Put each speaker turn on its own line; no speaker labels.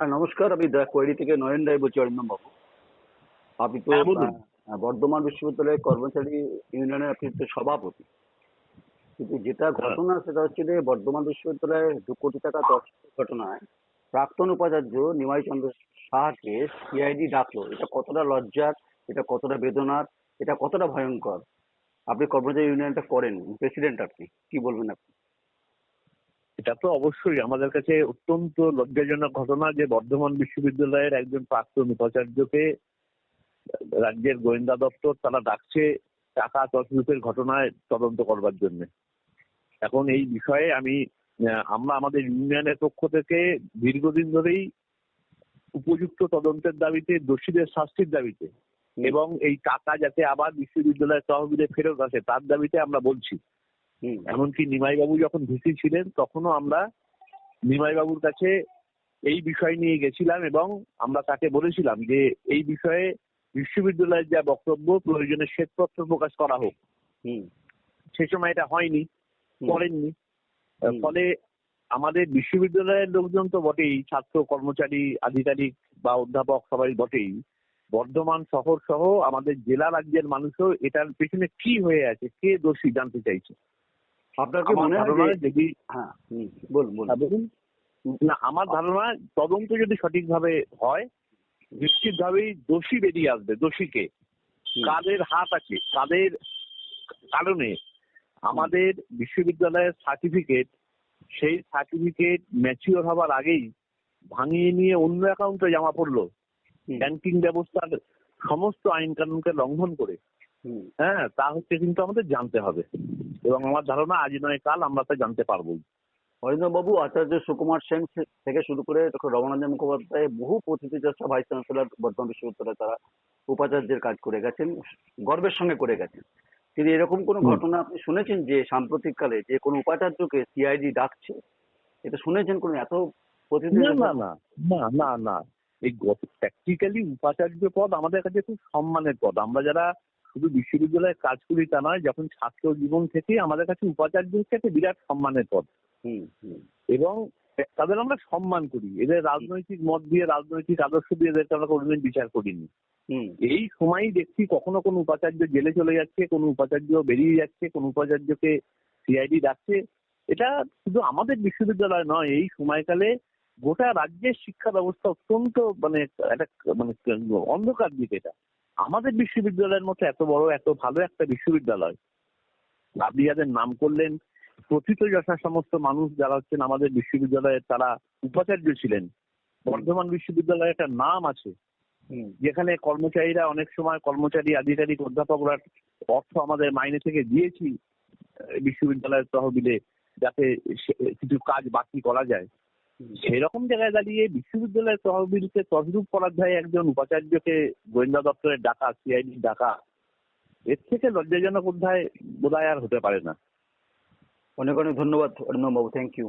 হ্যাঁ নমস্কার। আমি দ্য কোয়েরি থেকে নয়ন রায় বলছি অরিন্দম বাবু। আপনি তো
হ্যাঁ,
বর্ধমান বিশ্ববিদ্যালয়ের কর্মচারী ইউনিয়নের আপনি তো সভাপতি। কিন্তু যেটা
হ্যাঁ।
ঘটনা সেটা হচ্ছে যে বর্ধমান বিশ্ববিদ্যালয়ের দু কোটি টাকা দশ ঘটনায় প্রাক্তন উপাচার্য নিমাই চন্দ্র সাহাকে সিআইডি ডাকলো। এটা কতটা লজ্জার এটা কতটা বেদনার এটা কতটা ভয়ঙ্কর? আপনি কর্মচারী ইউনিয়নটা করেন প্রেসিডেন্ট আপনি কি বলবেন আপনি?
এটা তো অবশ্যই। আমাদের কাছে অত্যন্ত লজ্জাজনক ঘটনা যে বর্ধমান বিশ্ববিদ্যালয়ের একজন প্রাক্তন উপাচার্যকে রাজ্যের গোয়েন্দা দপ্তর তারা ডাকছে টাকা তসরুপের ঘটনায় তদন্ত করবার জন্য। এখন এই বিষয়ে আমি আমরা আমাদের ইউনিয়নের পক্ষ থেকে দীর্ঘদিন ধরেই উপযুক্ত তদন্তের দাবিতে দোষীদের শাস্তির দাবিতে এবং এই টাকা যাতে আবার বিশ্ববিদ্যালয়ের তহবিলে ফেরত আসে তার দাবিতে আমরা বলছি। এমনকি নিমাইবাবু যখন ভিসি ছিলেন তখনও আমরা নিমাইবাবুর কাছে এই বিষয় নিয়ে গেছিলাম এবং আমরা তাকে বলেছিলাম যে এই বিষয়ে বিশ্ববিদ্যালয়ের যা বক্তব্য প্রয়োজনে শ্বেতপত্র প্রকাশ করা হোক। সে সময় এটা হয়নি করেননি। ফলে আমাদের বিশ্ববিদ্যালয়ের লোকজন তো বটেই ছাত্র কর্মচারী আধিকারিক বা অধ্যাপক সবাই বটেই। বর্ধমান শহর সহ আমাদের জেলা রাজ্যের মানুষও এটার পেছনে কি হয়ে আছে কে দোষী জানতে চাইছে?
আপনার কি
আমার
মনে হয়
যদি
হ্যাঁ বলুন বলুন।
না আমার ধারণা তদন্ত যদি সঠিকভাবে হয় নিশ্চিতভাবেই দোষী বেরিয়ে আসবে দোষীকে। কাদের হাত আছে কাদের কারণে আমাদের বিশ্ববিদ্যালয়ের সার্টিফিকেট সেই সার্টিফিকেট ম্যাচিওর হবার আগেই ভাঙিয়ে নিয়ে অন্য অ্যাকাউন্টে জমা পড়ল ব্যাংকিং ব্যবস্থার সমস্ত আইন কানুনকে লঙ্ঘন করে। হ্যাঁ তা হচ্ছে কিন্তু আমাদের জানতে হবে এবং আমার ধারণা আজ নয় কাল আমরা তা জানতে পারব
বাবু আচার্য সুকুমার সেন থেকে শুরু করে ডক্টর রমানন্দ মুখোপাধ্যায় বহু প্রতিনিধি চর্চা ভাইস চ্যান্সেলর বর্ধমান বিশ্ববিদ্যালয়ে তারা উপাচার্যের কাজ করে গেছেন গর্বের সঙ্গে করে গেছেন। তিনি এরকম কোনো ঘটনা আপনি শুনেছেন যে সাম্প্রতিককালে যে কোনো উপাচার্যকে সিআইডি ডাকছে? এটা শুনেছেন কোন এত প্রতিনিধি
না না না না না না। এই প্র্যাকটিক্যালি উপাচার্য পদ আমাদের কাছে খুব সম্মানের পদ। আমরা যারা শুধু বিশ্ববিদ্যালয়ে কাজ করি তা নয় যখন ছাত্র জীবন থেকে আমাদের কাছে উপাচার্য হচ্ছে একটা বিরাট সম্মানের পদ। এবং তাদের আমরা সম্মান করি। এদের রাজনৈতিক মত দিয়ে রাজনৈতিক আদর্শ দিয়ে এদেরকে আমরা কোনোদিন বিচার করিনি। এই সময়ই দেখছি কখনো কোনো উপাচার্য জেলে চলে যাচ্ছে কোনো উপাচার্য বেরিয়ে যাচ্ছে কোনো উপাচার্যকে সিআইডি ডাকছে। এটা শুধু আমাদের বিশ্ববিদ্যালয় নয় এই সময়কালে গোটা রাজ্যের শিক্ষা ব্যবস্থা অত্যন্ত মানে একটা মানে অন্ধকার দিক এটা। আমাদের বিশ্ববিদ্যালয়ের মতো এত বড় এত ভালো একটা বিশ্ববিদ্যালয়। আপনি যাদের নাম করলেন প্রথিত যশা সমস্ত মানুষ যারা হচ্ছেন আমাদের বিশ্ববিদ্যালয়ের তারা উপাচার্য ছিলেন। বর্ধমান বিশ্ববিদ্যালয়ে একটা নাম আছে যেখানে কর্মচারীরা অনেক সময় কর্মচারী আধিকারিক অধ্যাপকরা অর্থ আমাদের মাইনে থেকে দিয়েছি বিশ্ববিদ্যালয়ের তহবিলে যাতে কিছু কাজ বাকি করা যায়। সেরকম জায়গায় দাঁড়িয়ে বিশ্ববিদ্যালয়ের তহবিলকে তদরূপ করার ধায় একজন উপাচার্যকে গোয়েন্দা দপ্তরের ডাকা, সিআইডি ডাকা, এর থেকে লজ্জাজনক অধ্যায় বোধহয় আর হতে পারে না।
অনেক অনেক ধন্যবাদ অরিন্দম বাবু থ্যাংক ইউ